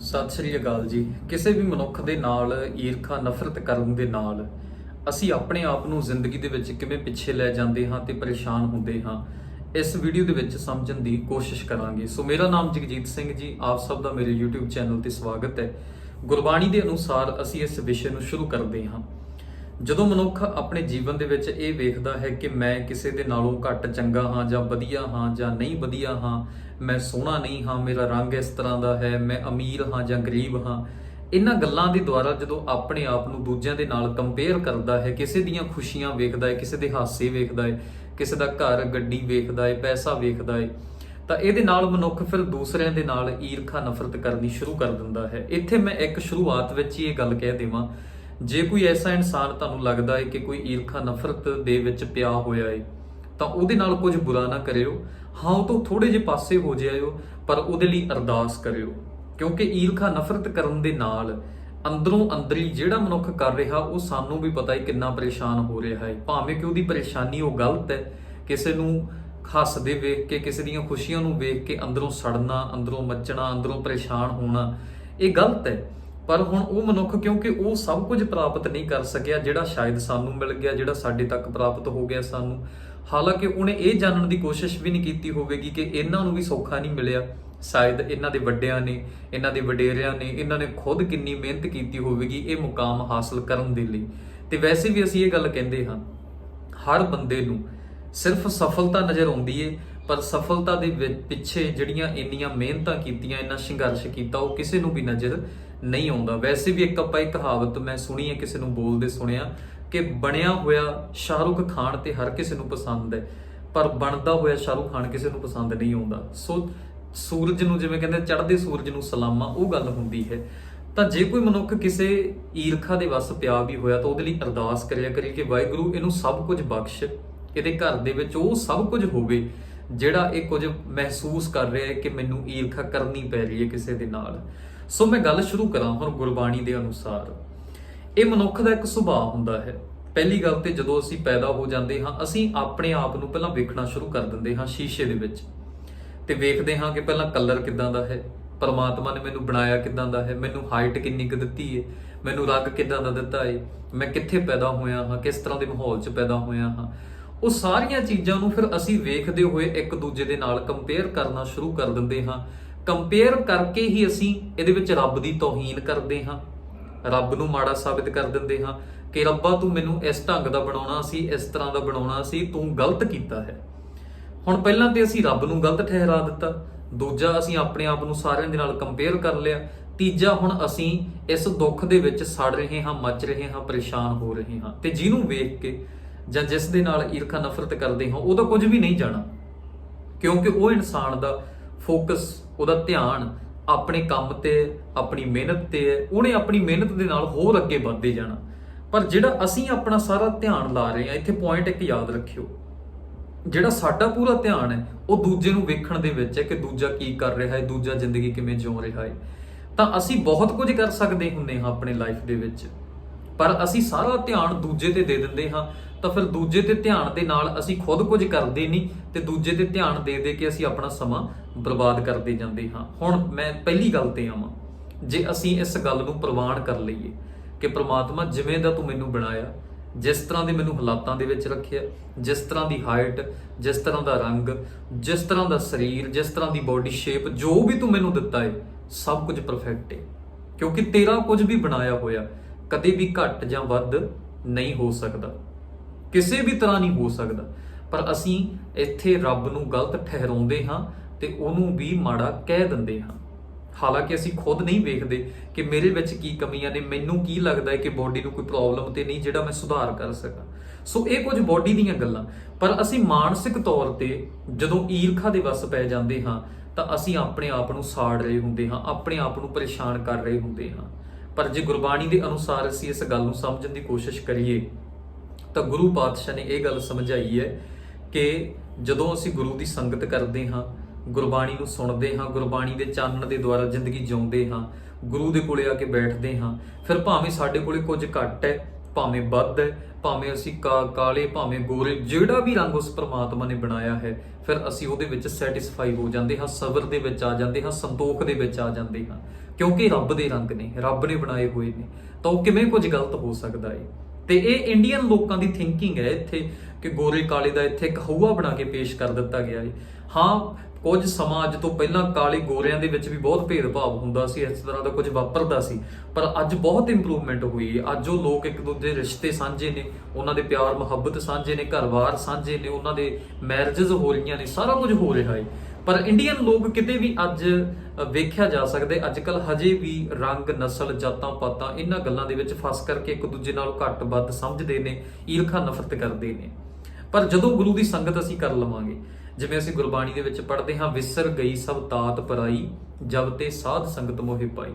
ਸਤਿ ਸ੍ਰੀ ਅਕਾਲ ਜੀ। ਕਿਸੇ ਵੀ ਮਨੁੱਖ ਦੇ ਨਾਲ ਈਰਖਾ, ਨਫ਼ਰਤ ਕਰਨ ਦੇ ਨਾਲ ਅਸੀਂ ਆਪਣੇ ਆਪ ਨੂੰ ਜ਼ਿੰਦਗੀ ਦੇ ਵਿੱਚ ਕਿਵੇਂ ਪਿੱਛੇ ਲੈ ਜਾਂਦੇ ਹਾਂ ਤੇ ਪਰੇਸ਼ਾਨ ਹੁੰਦੇ ਹਾਂ, ਇਸ ਵੀਡੀਓ ਦੇ ਵਿੱਚ ਸਮਝਣ ਦੀ ਕੋਸ਼ਿਸ਼ ਕਰਾਂਗੇ। ਸੋ ਮੇਰਾ ਨਾਮ ਜਗਜੀਤ ਸਿੰਘ ਜੀ, ਆਪ ਸਭ ਦਾ ਮੇਰੇ YouTube ਚੈਨਲ ਤੇ ਸਵਾਗਤ ਹੈ। ਗੁਰਬਾਣੀ ਦੇ ਅਨੁਸਾਰ ਅਸੀਂ ਇਸ ਵਿਸ਼ੇ ਨੂੰ ਸ਼ੁਰੂ ਕਰਦੇ ਹਾਂ। ਜਦੋਂ ਮਨੁੱਖ ਆਪਣੇ ਜੀਵਨ ਦੇ ਵਿੱਚ ਇਹ ਵੇਖਦਾ ਹੈ ਕਿ ਮੈਂ ਕਿਸੇ ਦੇ ਨਾਲੋਂ ਘੱਟ ਚੰਗਾ ਹਾਂ ਜਾਂ ਵਧੀਆ ਹਾਂ ਜਾਂ ਨਹੀਂ ਵਧੀਆ ਹਾਂ, ਮੈਂ ਸੋਹਣਾ ਨਹੀਂ ਹਾਂ, ਮੇਰਾ ਰੰਗ ਇਸ ਤਰ੍ਹਾਂ ਦਾ ਹੈ, ਮੈਂ ਅਮੀਰ ਹਾਂ ਜਾਂ ਗਰੀਬ ਹਾਂ, ਇਹਨਾਂ ਗੱਲਾਂ ਦੇ ਦੁਆਰਾ ਜਦੋਂ ਆਪਣੇ ਆਪ ਨੂੰ ਦੂਜਿਆਂ ਦੇ ਨਾਲ ਕੰਪੇਅਰ ਕਰਦਾ ਹੈ, ਕਿਸੇ ਦੀਆਂ ਖੁਸ਼ੀਆਂ ਵੇਖਦਾ ਹੈ, ਕਿਸੇ ਦੇ ਹਾਸੇ ਵੇਖਦਾ ਹੈ, ਕਿਸੇ ਦਾ ਘਰ, ਗੱਡੀ ਵੇਖਦਾ ਹੈ, ਪੈਸਾ ਵੇਖਦਾ ਹੈ, ਤਾਂ ਇਹਦੇ ਨਾਲ ਮਨੁੱਖ ਫਿਰ ਦੂਸਰਿਆਂ ਦੇ ਨਾਲ ਈਰਖਾ ਨਫ਼ਰਤ ਕਰਨੀ ਸ਼ੁਰੂ ਕਰ ਦਿੰਦਾ ਹੈ। ਇੱਥੇ ਮੈਂ ਇੱਕ ਸ਼ੁਰੂਆਤ ਵਿੱਚ ਹੀ ਇਹ ਗੱਲ ਕਹਿ ਦੇਵਾਂ ਜੇ ਕੋਈ ਐਸਾ ਇਨਸਾਨ ਤੁਹਾਨੂੰ ਲੱਗਦਾ ਹੈ ਕਿ ਕੋਈ ਈਰਖਾ, ਨਫ਼ਰਤ ਦੇ ਵਿੱਚ ਪਿਆ ਹੋਇਆ ਹੈ, ਤਾਂ ਉਹਦੇ ਨਾਲ ਕੁਝ ਬੁਰਾ ਨਾ ਕਰਿਓ। ਹਾਂ, ਉਹ ਤੋਂ ਥੋੜੇ ਜਿਹੇ ਪਾਸੇ ਹੋ ਜਾਇਓ, ਪਰ ਉਹਦੇ ਲਈ ਅਰਦਾਸ ਕਰਿਓ। ਕਿਉਂਕਿ ਈਰਖਾ, ਨਫ਼ਰਤ ਕਰਨ ਦੇ ਨਾਲ ਅੰਦਰੋਂ ਅੰਦਰੀ ਜਿਹੜਾ ਮਨੁੱਖ ਕਰ ਰਿਹਾ, ਉਹ ਸਾਨੂੰ ਵੀ ਪਤਾ ਹੈ ਕਿੰਨਾ ਪਰੇਸ਼ਾਨ ਹੋ ਰਿਹਾ ਹੈ। ਭਾਵੇਂ ਕਿ ਉਹਦੀ ਪਰੇਸ਼ਾਨੀ ਉਹ ਗਲਤ ਹੈ, ਕਿਸੇ ਨੂੰ ਹੱਸਦੇ ਵੇਖ ਕੇ, ਕਿਸੇ ਦੀਆਂ ਖੁਸ਼ੀਆਂ ਨੂੰ ਵੇਖ ਕੇ ਅੰਦਰੋਂ ਸੜਨਾ, ਅੰਦਰੋਂ ਮੱਚਣਾ, ਅੰਦਰੋਂ ਪਰੇਸ਼ਾਨ ਹੋਣਾ, ਇਹ ਗਲਤ ਹੈ। ਪਰ ਹੁਣ ਉਹ ਮਨੁੱਖ ਕਿਉਂਕਿ ਉਹ ਸਭ ਕੁਝ ਪ੍ਰਾਪਤ ਨਹੀਂ ਕਰ ਸਕਿਆ, ਜਿਹੜਾ ਸ਼ਾਇਦ ਸਾਨੂੰ ਮਿਲ ਗਿਆ, ਜਿਹੜਾ ਸਾਡੇ ਤੱਕ ਪ੍ਰਾਪਤ ਹੋ ਗਿਆ ਸਾਨੂੰ। ਹਾਲਾਂਕਿ ਉਹਨੇ ਇਹ ਜਾਣਨ ਦੀ ਕੋਸ਼ਿਸ਼ ਵੀ ਨਹੀਂ ਕੀਤੀ ਹੋਵੇਗੀ ਕਿ ਇਹਨਾਂ ਨੂੰ ਵੀ ਸੌਖਾ ਨਹੀਂ ਮਿਲਿਆ। ਸ਼ਾਇਦ ਇਹਨਾਂ ਦੇ ਵੱਡਿਆਂ ਨੇ, ਇਹਨਾਂ ਦੇ ਵਡੇਰਿਆਂ ਨੇ, ਇਹਨਾਂ ਨੇ ਖੁਦ ਕਿੰਨੀ ਮਿਹਨਤ ਕੀਤੀ ਹੋਵੇਗੀ ਇਹ ਮੁਕਾਮ ਹਾਸਲ ਕਰਨ ਦੇ ਲਈ। ਤੇ ਵੈਸੇ ਵੀ ਅਸੀਂ ਇਹ ਗੱਲ ਕਹਿੰਦੇ ਹਾਂ, ਹਰ ਬੰਦੇ ਨੂੰ ਸਿਰਫ ਸਫਲਤਾ ਨਜ਼ਰ ਆਉਂਦੀ ਏ, ਪਰ ਸਫਲਤਾ ਦੇ ਵਿੱਚ ਪਿੱਛੇ ਜਿਹੜੀਆਂ ਇੰਨੀਆਂ ਮਿਹਨਤਾਂ ਕੀਤੀਆਂ, ਇੰਨਾ ਸੰਘਰਸ਼ ਕੀਤਾ, ਉਹ ਕਿਸੇ ਨੂੰ ਵੀ ਨਜ਼ਰ ਨਹੀਂ ਆਉਂਦਾ। ਵੈਸੇ ਵੀ ਇੱਕ ਆਪਾਂ ਇੱਕ ਕਹਾਵਤ ਮੈਂ ਸੁਣੀ ਹੈ, ਕਿਸੇ ਨੂੰ ਬੋਲਦੇ ਸੁਣਿਆ ਕਿ ਬਣਿਆ ਹੋਇਆ ਸ਼ਾਹਰੁਖ ਖਾਨ ਤੇ ਹਰ ਕਿਸੇ ਨੂੰ ਪਸੰਦ ਹੈ, ਪਰ ਬਣਦਾ ਹੋਇਆ ਸ਼ਾਹਰੁਖ ਖਾਨ ਕਿਸੇ ਨੂੰ ਪਸੰਦ ਨਹੀਂ ਆਉਂਦਾ। ਸੋ ਸੂਰਜ ਨੂੰ ਜਿਵੇਂ ਕਹਿੰਦੇ ਚੜ੍ਹਦੇ ਸੂਰਜ ਨੂੰ ਸਲਾਮਾ, ਉਹ ਗੱਲ ਹੁੰਦੀ ਹੈ। ਤਾਂ ਜੇ ਕੋਈ ਮਨੁੱਖ ਕਿਸੇ ਈਰਖਾ ਦੇ ਵਸ ਪਿਆ ਵੀ ਹੋਇਆ ਤਾਂ ਉਹਦੇ ਲਈ ਅਰਦਾਸ ਕਰਿਆ ਕਰੀ ਕਿ ਵਾਹਿਗੁਰੂ ਇਹਨੂੰ ਸਭ ਕੁਝ ਬਖਸ਼, ਇਹਦੇ ਘਰ ਦੇ ਵਿੱਚ ਉਹ ਸਭ ਕੁਝ ਹੋਵੇ ਜਿਹੜਾ ਇਹ ਕੁਝ ਮਹਿਸੂਸ ਕਰ ਰਿਹਾ ਹੈ ਕਿ ਮੈਨੂੰ ਈਰਖਾ ਕਰਨੀ ਪੈ ਰਹੀ ਹੈ ਕਿਸੇ ਦੇ ਨਾਲ। ਸੋ ਮੈਂ ਗੱਲ ਸ਼ੁਰੂ ਕਰਾਂ ਹੁਣ ਗੁਰਬਾਣੀ ਦੇ ਅਨੁਸਾਰ। ਇਹ ਮਨੁੱਖ ਦਾ ਇੱਕ ਸੁਭਾਅ ਹੁੰਦਾ ਹੈ। ਪਹਿਲੀ ਗੱਲ ਤੇ ਜਦੋਂ ਅਸੀਂ ਪੈਦਾ ਹੋ ਜਾਂਦੇ ਹਾਂ, ਅਸੀਂ ਆਪਣੇ ਆਪ ਨੂੰ ਪਹਿਲਾਂ ਵੇਖਣਾ ਸ਼ੁਰੂ ਕਰ ਦਿੰਦੇ ਹਾਂ ਸ਼ੀਸ਼ੇ ਦੇ ਵਿੱਚ। ਤੇ ਵੇਖਦੇ ਹਾਂ ਕਿ ਪਹਿਲਾਂ ਕਲਰ ਕਿੱਦਾਂ ਦਾ ਹੈ, ਪਰਮਾਤਮਾ ਨੇ ਮੈਨੂੰ ਬਣਾਇਆ ਕਿੱਦਾਂ ਦਾ ਹੈ, ਮੈਨੂੰ ਹਾਈਟ ਕਿੰਨੀ ਕੁ ਦਿੱਤੀ ਹੈ, ਮੈਨੂੰ ਰੰਗ ਕਿੱਦਾਂ ਦਾ ਦਿੱਤਾ ਹੈ, ਮੈਂ ਕਿੱਥੇ ਪੈਦਾ ਹੋਇਆ ਹਾਂ, ਕਿਸ ਤਰ੍ਹਾਂ ਦੇ ਮਾਹੌਲ 'ਚ ਪੈਦਾ ਹੋਇਆ ਹਾਂ। ਉਹ ਸਾਰੀਆਂ ਚੀਜ਼ਾਂ ਨੂੰ ਫਿਰ ਅਸੀਂ ਵੇਖਦੇ ਹੋਏ ਇੱਕ ਦੂਜੇ ਦੇ ਨਾਲ ਕੰਪੇਅਰ ਕਰਨਾ ਸ਼ੁਰੂ ਕਰ ਦਿੰਦੇ ਹਾਂ। ਕੰਪੇਅਰ ਕਰਕੇ ਹੀ ਅਸੀਂ ਇਹਦੇ ਵਿੱਚ ਰੱਬ ਦੀ ਤੋਹੀਨ ਕਰਦੇ ਹਾਂ। ਰੱਬ ਨੂੰ ਮਾੜਾ ਸਾਬਿਤ ਕਰ ਦਿੰਦੇ ਹਾਂ ਕਿ ਰੱਬਾ ਤੂੰ ਮੈਨੂੰ ਇਸ ਢੰਗ ਦਾ ਬਣਾਉਣਾ ਸੀ, ਇਸ ਤਰ੍ਹਾਂ ਦਾ ਬਣਾਉਣਾ ਸੀ, ਤੂੰ ਗਲਤ ਕੀਤਾ ਹੈ। ਹੁਣ ਪਹਿਲਾਂ ਤੇ ਅਸੀਂ ਰੱਬ ਨੂੰ ਗਲਤ ਠਹਿਰਾ ਦਿੱਤਾ। ਦੂਜਾ ਅਸੀਂ ਆਪਣੇ ਆਪ ਨੂੰ ਸਾਰਿਆਂ ਦੇ ਨਾਲ ਕੰਪੇਅਰ ਕਰ ਲਿਆ। ਤੀਜਾ ਹੁਣ ਅਸੀਂ ਇਸ ਦੁੱਖ ਦੇ ਵਿੱਚ ਸੜ ਰਹੇ ਹਾਂ, ਮੱਚ ਰਹੇ ਹਾਂ, ਪਰੇਸ਼ਾਨ ਹੋ ਰਹੇ ਹਾਂ। ਤੇ ਜਿਹਨੂੰ ਵੇਖ ਕੇ ਜਾਂ ਜਿਸ ਦੇ ਨਾਲ ਈਰਖਾ ਨਫ਼ਰਤ ਕਰਦੇ ਹਾਂ ਉਹਦਾ ਕੁਝ ਵੀ ਨਹੀਂ ਜਾਣਾ। ਕਿਉਂਕਿ ਉਹ ਇਨਸਾਨ ਦਾ ਫੋਕਸ ਉਹਦਾ ਧਿਆਨ ਆਪਣੇ ਕੰਮ ਤੇ, ਆਪਣੀ ਮਿਹਨਤ ਤੇ ਹੈ। ਉਹਨੇ ਆਪਣੀ ਮਿਹਨਤ ਦੇ ਨਾਲ ਹੋਰ ਅੱਗੇ ਵੱਧਦੇ ਜਾਣਾ। ਪਰ ਜਿਹੜਾ ਅਸੀਂ ਆਪਣਾ ਸਾਰਾ ਧਿਆਨ ਲਾ ਰਹੇ ਹਾਂ, ਇੱਥੇ ਪੁਆਇੰਟ ਇੱਕ ਯਾਦ ਰੱਖਿਓ। ਜਿਹੜਾ ਸਾਡਾ ਪੂਰਾ ਧਿਆਨ ਹੈ, ਉਹ ਦੂਜੇ ਨੂੰ ਵੇਖਣ ਦੇ ਵਿੱਚ ਹੈ ਕਿ ਦੂਜਾ ਕੀ ਕਰ ਰਿਹਾ ਹੈ, ਦੂਜਾ ਜ਼ਿੰਦਗੀ ਕਿਵੇਂ ਜਿਉ ਰਿਹਾ ਹੈ। ਤਾਂ ਅਸੀਂ ਬਹੁਤ ਕੁਝ ਕਰ ਸਕਦੇ ਹੁੰਦੇ ਹਾਂ ਆਪਣੇ ਲਾਈਫ ਦੇ ਵਿੱਚ। ਪਰ ਅਸੀਂ ਸਾਰਾ ਧਿਆਨ ਦੂਜੇ ਤੇ ਦੇ ਦਿੰਦੇ ਹਾਂ, ਤਾਂ ਫਿਰ ਦੂਜੇ ਤੇ ਧਿਆਨ ਦੇ ਨਾਲ ਅਸੀਂ ਖੁਦ ਕੁਝ ਕਰਦੇ ਨਹੀਂ, ਤੇ ਦੂਜੇ ਤੇ ਧਿਆਨ ਦੇ ਦੇ ਕੇ ਅਸੀਂ ਆਪਣਾ ਸਮਾਂ ਬਰਬਾਦ ਕਰਦੇ ਜਾਂਦੇ ਹਾਂ। ਹੁਣ ਮੈਂ ਪਹਿਲੀ ਗੱਲ ਤੇ ਆਵਾਂ, ਜੇ ਅਸੀਂ ਇਸ ਗੱਲ ਨੂੰ ਪ੍ਰਵਾਨ ਕਰ ਲਈਏ ਕਿ ਪ੍ਰਮਾਤਮਾ ਜਿਵੇਂ ਦਾ ਤੂੰ ਮੈਨੂੰ ਬਣਾਇਆ, ਜਿਸ ਤਰ੍ਹਾਂ ਦੇ ਮੈਨੂੰ ਹਾਲਾਤਾਂ ਦੇ ਵਿੱਚ ਰੱਖਿਆ, ਜਿਸ ਤਰ੍ਹਾਂ ਦੀ ਹਾਈਟ ਜਿਸ ਤਰ੍ਹਾਂ ਦਾ ਰੰਗ, ਜਿਸ ਤਰ੍ਹਾਂ ਦਾ ਸਰੀਰ, ਜਿਸ ਤਰ੍ਹਾਂ ਦੀ ਬਾਡੀ ਸ਼ੇਪ ਜੋ ਵੀ ਤੂੰ ਮੈਨੂੰ ਦਿੱਤਾ ਹੈ ਸਭ ਕੁਝ ਪਰਫੈਕਟ ਹੈ ਕਿਉਂਕਿ ਤੇਰਾ ਕੁਝ ਵੀ ਬਣਾਇਆ ਹੋਇਆ ਕਦੇ ਵੀ ਘੱਟ ਜਾਂ ਵੱਧ ਨਹੀਂ ਹੋ ਸਕਦਾ। ਕਿਸੇ ਵੀ ਤਰ੍ਹਾਂ ਨਹੀਂ ਹੋ ਸਕਦਾ। ਪਰ ਅਸੀਂ ਇੱਥੇ ਰੱਬ ਨੂੰ ਗਲਤ ਠਹਿਰਾਉਂਦੇ ਹਾਂ ਤੇ ਉਹਨੂੰ ਵੀ ਮਾੜਾ ਕਹਿ ਦਿੰਦੇ ਹਾਂ। ਹਾਲਾਂਕਿ ਅਸੀਂ ਖੁਦ ਨਹੀਂ ਵੇਖਦੇ ਕਿ ਮੇਰੇ ਵਿੱਚ ਕੀ ਕਮੀਆਂ ਨੇ, ਮੈਨੂੰ ਕੀ ਲੱਗਦਾ ਹੈ ਕਿ ਬਾਡੀ ਨੂੰ ਕੋਈ ਪ੍ਰੋਬਲਮ ਤੇ ਨਹੀਂ ਜਿਹੜਾ ਮੈਂ ਸੁਧਾਰ ਕਰ ਸਕਾਂ। ਸੋ ਇਹ ਕੁਝ ਬਾਡੀ ਦੀਆਂ ਗੱਲਾਂ। ਪਰ ਅਸੀਂ ਮਾਨਸਿਕ ਤੌਰ ਤੇ ਜਦੋਂ ਈਰਖਾ ਦੇ ਵਸ ਪੈ ਜਾਂਦੇ ਹਾਂ ਤਾਂ ਅਸੀਂ ਆਪਣੇ ਆਪ ਨੂੰ ਸਾੜ ਰਹੇ ਹੁੰਦੇ ਹਾਂ, ਆਪਣੇ ਆਪ ਨੂੰ ਪਰੇਸ਼ਾਨ ਕਰ ਰਹੇ ਹੁੰਦੇ ਹਾਂ। ਪਰ ਜੇ ਗੁਰਬਾਣੀ ਦੇ ਅਨੁਸਾਰ ਅਸੀਂ ਇਸ ਗੱਲ ਨੂੰ ਸਮਝਣ ਦੀ ਕੋਸ਼ਿਸ਼ ਕਰੀਏ, ਤਾਂ ਗੁਰੂ ਪਾਤਸ਼ਾਹ ਨੇ ਇਹ ਗੱਲ ਸਮਝਾਈ ਹੈ ਕਿ ਜਦੋਂ ਅਸੀਂ ਗੁਰੂ ਦੀ ਸੰਗਤ ਕਰਦੇ ਹਾਂ, ਗੁਰਬਾਣੀ ਨੂੰ ਸੁਣਦੇ ਹਾਂ, ਗੁਰਬਾਣੀ ਦੇ ਚਾਨਣ ਦੇ ਦੁਆਰਾ ਜ਼ਿੰਦਗੀ ਜਿਉਂਦੇ ਹਾਂ, ਗੁਰੂ ਦੇ ਕੋਲੇ ਆ ਕੇ ਬੈਠਦੇ ਹਾਂ, ਫਿਰ ਭਾਵੇਂ ਸਾਡੇ ਕੋਲੇ ਕੁਝ ਘੱਟ ਹੈ, ਭਾਵੇਂ ਵੱਧ ਹੈ ਭਾਵੇਂ ਅਸੀਂ ਕਾ- ਕਾਲੇ, ਭਾਵੇਂ ਗੋਰੇ, ਜਿਹੜਾ ਵੀ ਰੰਗ ਉਸ ਪ੍ਰਮਾਤਮਾ ਨੇ ਬਣਾਇਆ ਹੈ, ਫਿਰ ਅਸੀਂ ਉਹਦੇ ਵਿੱਚ ਸੈਟੀਸਫਾਈ ਹੋ ਜਾਂਦੇ ਹਾਂ, ਸਬਰ ਦੇ ਵਿੱਚ ਆ ਜਾਂਦੇ ਹਾਂ, ਸੰਤੋਖ ਦੇ ਵਿੱਚ ਆ ਜਾਂਦੇ ਹਾਂ। ਕਿਉਂਕਿ ਰੱਬ ਦੇ ਰੰਗ ਨੇ, ਰੱਬ ਨੇ ਬਣਾਏ ਹੋਏ ਨੇ। ਤਾਂ ਉਹ ਕਿਵੇਂ ਕੁਝ ਗਲਤ ਹੋ ਸਕਦਾ ਹੈ ਤੇ ਇਹ ਇੰਡੀਅਨ ਲੋਕਾਂ ਦੀ ਥਿੰਕਿੰਗ ਹੈ ਇੱਥੇ, ਕਿ ਗੋਰੇ ਕਾਲੇ ਦਾ ਇੱਥੇ ਇੱਕ ਹਊਆ ਬਣਾ ਕੇ ਪੇਸ਼ ਕਰ ਦਿੱਤਾ ਗਿਆ ਹੈ ਹਾਂ ਕੁਝ ਸਮਾਂ ਅੱਜ ਤੋਂ ਪਹਿਲਾਂ ਕਾਲੇ ਗੋਰਿਆਂ ਦੇ ਵਿੱਚ ਵੀ ਬਹੁਤ ਭੇਦਭਾਵ ਹੁੰਦਾ ਸੀ, ਇਸ ਤਰ੍ਹਾਂ ਦਾ ਕੁਝ ਵਾਪਰਦਾ ਸੀ। ਪਰ ਅੱਜ ਬਹੁਤ ਇੰਪਰੂਵਮੈਂਟ ਹੋਈ ਹੈ ਅੱਜ ਉਹ ਲੋਕ ਇੱਕ ਦੂਜੇ ਰਿਸ਼ਤੇ ਸਾਂਝੇ ਨੇ, ਉਹਨਾਂ ਦੇ ਪਿਆਰ, ਮੁਹੱਬਤ ਸਾਂਝੇ ਨੇ ਘਰ-ਬਾਰ ਸਾਂਝੇ ਨੇ, ਉਹਨਾਂ ਦੇ ਮੈਰਿਜਸ ਹੋ ਰਹੀਆਂ ਨੇ, ਸਾਰਾ ਕੁਝ ਹੋ ਰਿਹਾ ਹੈ ਪਰ ਇੰਡੀਅਨ ਲੋਕ ਕਿਤੇ ਵੀ ਅੱਜ ਵੇਖਿਆ ਜਾ ਸਕਦੇ ਅੱਜ ਕੱਲ ਹਜੇ ਵੀ ਰੰਗ, ਨਸਲ, ਜਾਤਾਂ, ਪਾਤਾਂ ਇਹਨਾਂ ਗੱਲਾਂ ਦੇ ਵਿੱਚ ਫਸ ਕਰਕੇ ਇੱਕ ਦੂਜੇ ਨਾਲ ਘੱਟ ਵੱਧ ਸਮਝਦੇ ਨੇ, ਈਰਖਾ ਨਫ਼ਰਤ ਕਰਦੇ ਨੇ। ਪਰ ਜਦੋਂ ਗੁਰੂ ਦੀ ਸੰਗਤ ਅਸੀਂ ਕਰ ਲਵਾਂਗੇ ਜਿਵੇਂ ਅਸੀਂ ਗੁਰਬਾਣੀ ਦੇ ਵਿੱਚ ਪੜ੍ਹਦੇ ਹਾਂ, ਵਿਸਰ ਗਈ ਸਭ ਤਾਤ ਪਰਾਈ, ਜਬ ਤੇ ਸਾਧ ਸੰਗਤ ਮੋਹਿ ਪਾਈ।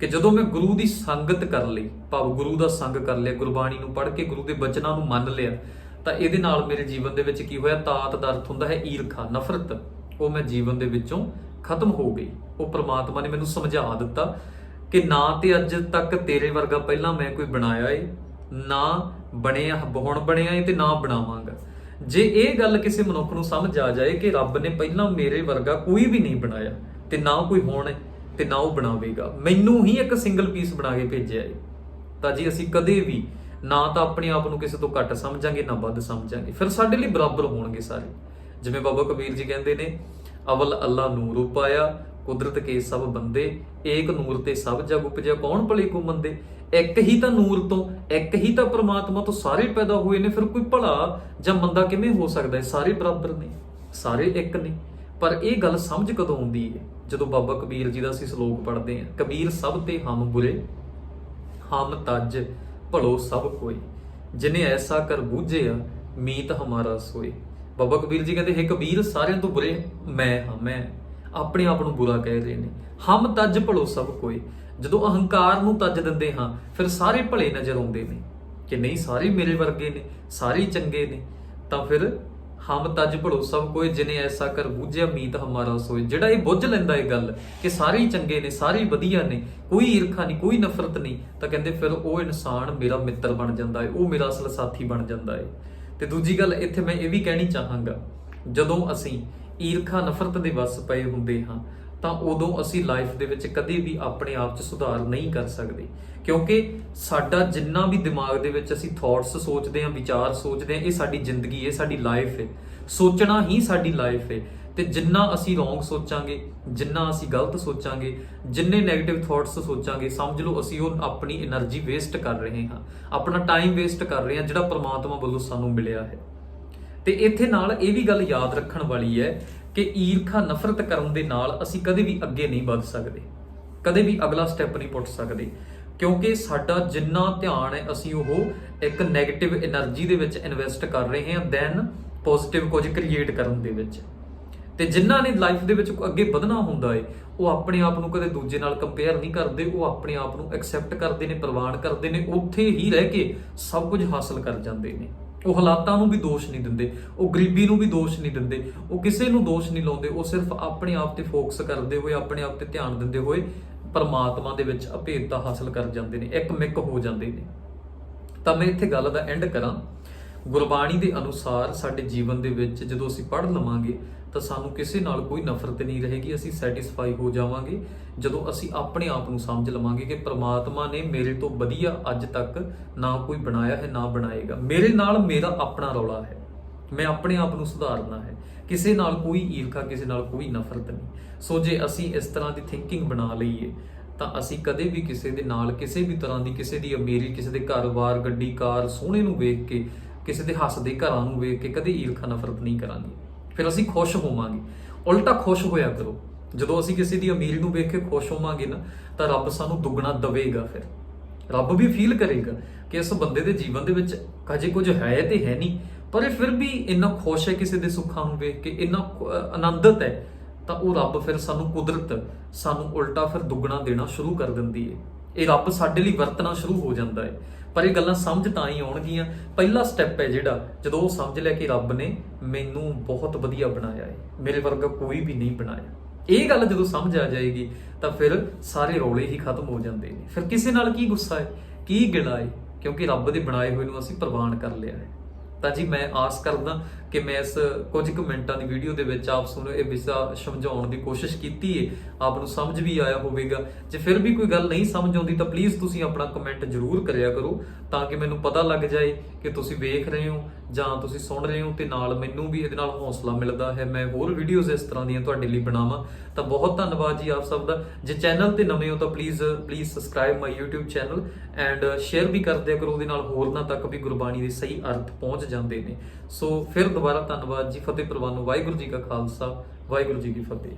ਕਿ ਜਦੋਂ ਮੈਂ ਗੁਰੂ ਦੀ ਸੰਗਤ ਕਰ ਲਈ, ਭਾਵ ਗੁਰੂ ਦਾ ਸੰਗ ਕਰ ਲਿਆ, ਗੁਰਬਾਣੀ ਨੂੰ ਪੜ੍ਹ ਕੇ ਗੁਰੂ ਦੇ ਬਚਨਾਂ ਨੂੰ ਮੰਨ ਲਿਆ, ਤਾਂ ਇਹਦੇ ਨਾਲ ਮੇਰੇ ਜੀਵਨ ਦੇ ਵਿੱਚ ਕੀ ਹੋਇਆ? ਤਾਤ ਦਾ ਅਰਥ ਹੁੰਦਾ ਹੈ ਈਰਖਾ, ਨਫ਼ਰਤ। ਉਹ ਮੈਂ ਜੀਵਨ ਦੇ ਵਿੱਚੋਂ ਖਤਮ ਹੋ ਗਈ। ਉਹ ਪ੍ਰਮਾਤਮਾ ਨੇ ਮੈਨੂੰ ਸਮਝਾ ਦਿੱਤਾ ਕਿ ਨਾ ਤੇ ਅੱਜ ਤੱਕ ਤੇਰੇ ਵਰਗਾ ਪਹਿਲਾਂ ਮੈਂ ਕੋਈ ਬਣਾਇਆ ਏ, ਨਾ ਬਣਿਆ, ਹੁਣ ਬਣਿਆ ਏ ਤੇ ਨਾ ਬਣਾਵਾਂਗਾ। ਜੇ ਇਹ ਗੱਲ ਕਿਸੇ ਮਨੁੱਖ ਨੂੰ ਸਮਝ ਆ ਜਾਏ ਕਿ ਰੱਬ ਨੇ ਪਹਿਲਾਂ ਮੇਰੇ ਵਰਗਾ ਕੋਈ ਵੀ ਨਹੀਂ ਬਣਾਇਆ, ਤੇ ਨਾ ਕੋਈ ਹੋਣ ਹੈ, ਤੇ ਨਾ ਉਹ ਬਣਾਵੇਗਾ। ਮੈਨੂੰ ਹੀ ਇੱਕ ਸਿੰਗਲ ਪੀਸ ਬਣਾ ਕੇ ਭੇਜਿਆ ਏ। ਤਾਂ ਜੀ ਅਸੀਂ ਕਦੇ ਵੀ ਨਾ ਤਾਂ ਆਪਣੇ ਆਪ ਨੂੰ ਕਿਸੇ ਤੋਂ ਘੱਟ ਸਮਝਾਂਗੇ, ਨਾ ਵੱਧ ਸਮਝਾਂਗੇ। ਫਿਰ ਸਾਡੇ ਲਈ ਬਰਾਬਰ ਹੋਣਗੇ ਸਾਰੇ। ਜਿਵੇਂ ਬਾਬਾ ਕਬੀਰ ਜੀ ਕਹਿੰਦੇ ਨੇ, ਅਵਲ ਅੱਲਾ ਨੂਰ ਉਪਾਇਆ ਕੁਦਰਤ ਕੇ ਸਭ ਬੰਦੇ, ਏਕ ਨੂਰ ਤੇ ਸਭ ਜਗ ਉਪਜਿਆ ਕੌਣ ਭਲੇ ਕੋ ਮੰਦੇ ਇੱਕ ਹੀ ਤਾਂ ਨੂਰ ਤੋਂ, ਇੱਕ ਹੀ ਤਾਂ ਪ੍ਰਮਾਤਮਾ ਤੋਂ ਸਾਰੇ ਪੈਦਾ ਹੋਏ ਨੇ, ਫਿਰ ਕੋਈ ਭਲਾ ਜਾਂ ਮੰਦਾ ਕਿਵੇਂ ਹੋ ਸਕਦਾ ਹੈ? ਸਾਰੇ ਬਰਾਬਰ ਨੇ, ਸਾਰੇ ਇੱਕ ਨੇ। ਪਰ ਇਹ ਗੱਲ ਸਮਝ ਕਦੋਂ ਆਉਂਦੀ ਹੈ? ਜਦੋਂ ਬਾਬਾ ਕਬੀਰ ਜੀ ਦਾ ਅਸੀਂ ਸ਼ਲੋਕ ਪੜ੍ਹਦੇ ਹਾਂ, ਕਬੀਰ ਸਭ ਤੇ ਹਮ ਬੁਰੇ, ਹਮ ਤਜ ਭਲੋ ਸਭ ਕੋਈ ਜਿਨੇ ਐਸਾ ਕਰ ਬੂਝਿਆ, ਮੀਤ ਹਮਾਰਾ ਸੋਏ। ਬਾਬਾ ਕਬੀਰ ਜੀ ਕਹਿੰਦੇ, ਹੈ ਕਬੀਰ, ਸਾਰਿਆਂ ਤੋਂ ਬੁਰੇ, ਮੈਂ ਹਾਂ, ਮੈਂ। ਆਪਣੇ ਆਪ ਨੂੰ ਬੁਰਾ ਕਹਿ ਰਹੇ ਨੇ। ਹਮ ਤਜ ਭਲੋ ਸਭ ਕੋਈ ਜਦੋਂ ਅਹੰਕਾਰ ਨੂੰ ਤਜ ਦਿੰਦੇ ਹਾਂ, ਫਿਰ ਸਾਰੇ ਭਲੇ ਨਜ਼ਰ ਆਉਂਦੇ ਨੇ। ਕਿ ਨਹੀਂ, ਸਾਰੇ ਮੇਰੇ ਵਰਗੇ ਨੇ, ਸਾਰੇ ਚੰਗੇ ਨੇ। ਤਾਂ ਫਿਰ ਹਮ ਤਜ ਭਲੋ ਸਭ ਕੋਈ ਜਿਨੇ ਐਸਾ ਕਰ ਬੂਝਿਆ ਮੀਤ ਹਮਾਰਾ ਸੋਏ ਜਿਹੜਾ ਇਹ ਬੁੱਝ ਲੈਂਦਾ ਇਹ ਗੱਲ, ਕਿ ਸਾਰੇ ਹੀ ਚੰਗੇ ਨੇ, ਸਾਰੇ ਹੀ ਵਧੀਆ ਨੇ, ਕੋਈ ਈਰਖਾ ਨਹੀਂ, ਕੋਈ ਨਫ਼ਰਤ ਨਹੀਂ, ਤਾਂ ਕਹਿੰਦੇ ਫਿਰ ਉਹ ਇਨਸਾਨ ਮੇਰਾ ਮਿੱਤਰ ਬਣ ਜਾਂਦਾ ਹੈ ਉਹ ਮੇਰਾ ਅਸਲ ਸਾਥੀ ਬਣ ਜਾਂਦਾ ਹੈ ਤੇ ਦੂਜੀ ਗੱਲ, ਇੱਥੇ ਮੈਂ ਇਹ ਵੀ ਕਹਿਣੀ ਚਾਹਾਂਗਾ, ਜਦੋਂ ਅਸੀਂ ਈਰਖਾ, ਨਫ਼ਰਤ ਦੇ ਵੱਸ ਪਏ ਹੁੰਦੇ ਹਾਂ, ਤਾਂ ਉਦੋਂ ਅਸੀਂ ਲਾਈਫ ਦੇ ਵਿੱਚ ਕਦੇ ਵੀ ਆਪਣੇ ਆਪ 'ਚ ਸੁਧਾਰ ਨਹੀਂ ਕਰ ਸਕਦੇ। ਕਿਉਂਕਿ ਸਾਡਾ ਜਿੰਨਾ ਵੀ ਦਿਮਾਗ ਦੇ ਵਿੱਚ ਅਸੀਂ ਥਾਟਸ ਸੋਚਦੇ ਹਾਂ, ਵਿਚਾਰ ਸੋਚਦੇ ਹਾਂ, ਇਹ ਸਾਡੀ ਜ਼ਿੰਦਗੀ ਹੈ, ਸਾਡੀ ਲਾਈਫ ਹੈ। ਸੋਚਣਾ ਹੀ ਸਾਡੀ ਲਾਈਫ ਹੈ। ਤੇ ਜਿੰਨਾ ਅਸੀਂ ਰੋਂਗ ਸੋਚਾਂਗੇ, ਜਿੰਨਾ ਅਸੀਂ ਗਲਤ ਸੋਚਾਂਗੇ, ਜਿੰਨੇ ਨੈਗੇਟਿਵ ਥਾਟਸ ਸੋਚਾਂਗੇ, ਸਮਝ ਲਓ ਅਸੀਂ ਉਹ ਆਪਣੀ એનર્ਜੀ ਵੇਸਟ ਕਰ ਰਹੇ ਹਾਂ। ਆਪਣਾ ਟਾਈਮ ਵੇਸਟ ਕਰ ਰਹੇ ਹਾਂ, ਜਿਹੜਾ ਪਰਮਾਤਮਾ ਵੱਲੋਂ ਸਾਨੂੰ ਮਿਲਿਆ ਹੈ। ਤੇ ਇੱਥੇ ਨਾਲ ਇਹ ਵੀ ਗੱਲ ਯਾਦ ਰੱਖਣ ਵਾਲੀ ਹੈ ਕਿ ਈਰਖਾ ਨਫ਼ਰਤ ਕਰਨ ਦੇ ਨਾਲ ਅਸੀਂ ਕਦੇ ਵੀ ਅੱਗੇ ਨਹੀਂ ਵੱਧ ਸਕਦੇ। ਕਦੇ ਵੀ ਅਗਲਾ ਸਟੈਪ ਨਹੀਂ ਪੁੱਟ ਸਕਦੇ। ਕਿਉਂਕਿ ਸਾਡਾ ਜਿੰਨਾ ਧਿਆਨ ਹੈ, ਅਸੀਂ ਉਹ ਇੱਕ ਨੈਗੇਟਿਵ એનર્ਜੀ ਦੇ ਵਿੱਚ ਇਨਵੈਸਟ ਕਰ ਰਹੇ ਹਾਂ ਦੈਨ ਪੋਜ਼ਿਟਿਵ ਕੁਝ ਕ੍ਰੀਏਟ ਕਰਨ ਦੇ ਵਿੱਚ। ਤੇ ਜਿਨ੍ਹਾਂ ਨੇ ਲਾਈਫ ਦੇ ਵਿੱਚ ਅੱਗੇ ਵਧਣਾ ਹੁੰਦਾ ਏ ਉਹ ਆਪਣੇ ਆਪ ਨੂੰ ਕਦੇ ਦੂਜੇ ਨਾਲ ਕੰਪੇਅਰ ਨਹੀਂ ਕਰਦੇ, ਉਹ ਆਪਣੇ ਆਪ ਨੂੰ ਐਕਸੈਪਟ ਕਰਦੇ ਨੇ, ਪ੍ਰਵਾਨ ਕਰਦੇ ਨੇ, ਉੱਥੇ ਹੀ ਰਹਿ ਕੇ ਸਭ ਕੁਝ ਹਾਸਲ ਕਰ ਜਾਂਦੇ ਨੇ। ਉਹ ਹਾਲਾਤਾਂ ਨੂੰ ਵੀ ਦੋਸ਼ ਨਹੀਂ ਦਿੰਦੇ, ਉਹ ਗਰੀਬੀ ਨੂੰ ਵੀ ਦੋਸ਼ ਨਹੀਂ ਦਿੰਦੇ, ਉਹ ਕਿਸੇ ਨੂੰ ਦੋਸ਼ ਨਹੀਂ ਲਾਉਂਦੇ, ਉਹ ਸਿਰਫ ਆਪਣੇ ਆਪ ਤੇ ਫੋਕਸ ਕਰਦੇ ਹੋਏ, ਆਪਣੇ ਆਪ ਤੇ ਧਿਆਨ ਦਿੰਦੇ ਹੋਏ ਪਰਮਾਤਮਾ ਦੇ ਵਿੱਚ ਅਭੇਦਤਾ ਹਾਸਲ ਕਰ ਜਾਂਦੇ ਨੇ, ਇੱਕ ਮਿੱਕ ਹੋ ਜਾਂਦੇ ਨੇ। ਤਾਂ ਮੈਂ ਇੱਥੇ ਗੱਲ ਦਾ ਐਂਡ ਕਰਾਂ। ਗੁਰਬਾਣੀ ਦੇ ਅਨੁਸਾਰ ਸਾਡੇ ਜੀਵਨ ਦੇ ਵਿੱਚ ਜਦੋਂ ਅਸੀਂ ਪੜ੍ਹ ਲਵਾਂਗੇ, ਤਾਂ ਸਾਨੂੰ ਕਿਸੇ ਨਾਲ ਕੋਈ ਨਫ਼ਰਤ ਨਹੀਂ ਰਹੇਗੀ, ਅਸੀਂ ਸੈਟੀਸਫਾਈ ਹੋ ਜਾਵਾਂਗੇ। ਜਦੋਂ ਅਸੀਂ ਆਪਣੇ ਆਪ ਨੂੰ ਸਮਝ ਲਵਾਂਗੇ ਕਿ ਪ੍ਰਮਾਤਮਾ ਨੇ ਮੇਰੇ ਤੋਂ ਵਧੀਆ ਅੱਜ ਤੱਕ ਨਾ ਕੋਈ ਬਣਾਇਆ ਹੈ, ਨਾ ਬਣਾਏਗਾ। ਮੇਰੇ ਨਾਲ ਮੇਰਾ ਆਪਣਾ ਰੌਲਾ ਹੈ। ਮੈਂ ਆਪਣੇ ਆਪ ਨੂੰ ਸੁਧਾਰਨਾ ਹੈ। ਕਿਸੇ ਨਾਲ ਕੋਈ ਈਰਖਾ, ਕਿਸੇ ਨਾਲ ਕੋਈ ਨਫ਼ਰਤ ਨਹੀਂ। ਸੋ ਜੇ ਅਸੀਂ ਇਸ ਤਰ੍ਹਾਂ ਦੀ ਥਿੰਕਿੰਗ ਬਣਾ ਲਈਏ, ਤਾਂ ਅਸੀਂ ਕਦੇ ਵੀ ਕਿਸੇ ਦੇ ਨਾਲ, ਕਿਸੇ ਵੀ ਤਰ੍ਹਾਂ ਦੀ, ਕਿਸੇ ਦੀ ਅਮੀਰੀ, ਕਿਸੇ ਦੇ ਘਰ-ਬਾਰ, ਗੱਡੀ, ਕਾਰ ਸੋਹਣੇ ਨੂੰ ਵੇਖ ਕੇ ਕਿਸੇ ਦੇ ਹੱਸਦੇ ਘਰਾਂ ਨੂੰ ਵੇਖ ਕੇ ਕਦੇ ਈਰਖਾ ਨਫ਼ਰਤ ਨਹੀਂ ਕਰਾਂਗੇ। ਫਿਰ ਅਸੀਂ ਖੁਸ਼ ਹੋਵਾਂਗੇ। ਉਲਟਾ ਖੁਸ਼ ਹੋਇਆ ਕਰੋ। ਜਦੋਂ ਅਸੀਂ ਕਿਸੇ ਦੀ ਅਮੀਰੀ ਨੂੰ ਵੇਖ ਕੇ ਖੁਸ਼ ਹੋਵਾਂਗੇ ਨਾ, ਤਾਂ ਰੱਬ ਸਾਨੂੰ ਦੁੱਗਣਾ ਦੇਵੇਗਾ ਫਿਰ। ਰੱਬ ਵੀ ਫੀਲ ਕਰੇਗਾ ਕਿ ਇਸ ਬੰਦੇ ਦੇ ਜੀਵਨ ਦੇ ਵਿੱਚ ਅਜੇ ਕੁਝ ਹੈ ਤੇ ਹੈ ਨਹੀਂ, ਪਰ ਇਹ ਫਿਰ ਵੀ ਇੰਨਾ ਖੁਸ਼ ਹੈ ਕਿਸੇ ਦੇ ਸੁੱਖਾਂ ਨੂੰ ਵੇਖ ਕੇ, ਇੰਨਾ ਖੁ- ਆਨੰਦਿਤ ਹੈ, ਤਾਂ ਉਹ ਰੱਬ ਫਿਰ ਸਾਨੂੰ ਕੁਦਰਤ ਸਾਨੂੰ ਉਲਟਾ ਫਿਰ ਦੁੱਗਣਾ ਦੇਣਾ ਸ਼ੁਰੂ ਕਰ ਦਿੰਦੀ ਹੈ। ਇਹ ਰੱਬ ਸਾਡੇ ਲਈ ਵਰਤਣਾ ਸ਼ੁਰੂ ਹੋ ਜਾਂਦਾ ਹੈ। ਪਰ ਇਹ ਗੱਲਾਂ ਸਮਝ ਤਾਂ ਹੀ ਆਉਣਗੀਆਂ। ਪਹਿਲਾ ਸਟੈਪ ਹੈ ਜਿਹੜਾ, ਜਦੋਂ ਉਹ ਸਮਝ ਲਿਆ ਕਿ ਰੱਬ ਨੇ ਮੈਨੂੰ ਬਹੁਤ ਵਧੀਆ ਬਣਾਇਆ ਹੈ। ਮੇਰੇ ਵਰਗਾ ਕੋਈ ਵੀ ਨਹੀਂ ਬਣਾਇਆ। ਇਹ ਗੱਲ ਜਦੋਂ ਸਮਝ ਆ ਜਾਏਗੀ, ਤਾਂ ਫਿਰ ਸਾਰੇ ਰੌਲੇ ਹੀ ਖਤਮ ਹੋ ਜਾਂਦੇ ਨੇ। ਫਿਰ ਕਿਸੇ ਨਾਲ ਕੀ ਗੁੱਸਾ ਹੈ? ਕੀ ਗਿਲਾ ਹੈ? ਕਿਉਂਕਿ ਰੱਬ ਦੇ ਬਣਾਏ ਹੋਏ ਨੂੰ ਅਸੀਂ ਪ੍ਰਵਾਨ ਕਰ ਲਿਆ ਹੈ। ਤਾਂ ਜੀ ਮੈਂ ਆਸ ਕਰਦਾ ਕਿ ਮੈਂ ਇਸ ਕੁਝ ਕੁ ਮਿੰਟਾਂ ਦੀ ਵੀਡੀਓ ਦੇ ਵਿੱਚ ਆਪ ਨੂੰ ਇਹ ਵਿਸ਼ਾ ਸਮਝਾਉਣ ਦੀ ਕੋਸ਼ਿਸ਼ ਕੀਤੀ ਹੈ ਆਪ ਨੂੰ ਸਮਝ ਵੀ ਆਇਆ ਹੋਵੇਗਾ। ਜੇ ਫਿਰ ਵੀ ਕੋਈ ਗੱਲ ਨਹੀਂ ਸਮਝ ਆਉਂਦੀ ਤਾਂ ਪਲੀਜ਼ ਤੁਸੀਂ ਆਪਣਾ ਕਮੈਂਟ ਜ਼ਰੂਰ ਕਰਿਆ ਕਰੋ ਤਾਂ ਕਿ ਮੈਨੂੰ ਪਤਾ ਲੱਗ ਜਾਏ ਕਿ ਤੁਸੀਂ ਵੇਖ ਰਹੇ ਹੋ ਜਾਂ ਤੁਸੀਂ ਸੁਣ ਰਹੇ ਹੋ ਤੇ ਨਾਲ ਮੈਨੂੰ ਵੀ ਇਹਦੇ ਨਾਲ ਹੌਸਲਾ ਮਿਲਦਾ ਹੈ, ਮੈਂ ਹੋਰ ਵੀਡੀਓਜ਼ ਇਸ ਤਰ੍ਹਾਂ ਦੀਆਂ ਤੁਹਾਡੇ ਲਈ ਬਣਾਵਾਂ, ਤਾਂ ਬਹੁਤ ਧੰਨਵਾਦ ਜੀ ਆਪ ਸਭ ਦਾ। ਜੇ ਚੈਨਲ ਤੇ ਨਵੇਂ ਹੋ ਤਾਂ please please subscribe my YouTube channel and share ਵੀ ਕਰਦੇ ਦਿਆ ਕਰੋ, ਉਹਦੇ ਨਾਲ ਹੋਰਨਾਂ ਤੱਕ ਵੀ ਗੁਰਬਾਣੀ ਦੇ ਸਹੀ ਅਰਥ ਪਹੁੰਚ ਜਾਂਦੇ ਨੇ। ਸੋ ਫਿਰ ਦੁਬਾਰਾ ਧੰਨਵਾਦ ਜੀ, ਫਤਿਹ ਪ੍ਰਵਾਨ ਵਾਹਿਗੁਰੂ ਜੀ ਕਾ ਖਾਲਸਾ, ਵਾਹਿਗੁਰੂ ਜੀ ਕੀ ਫਤਿਹ।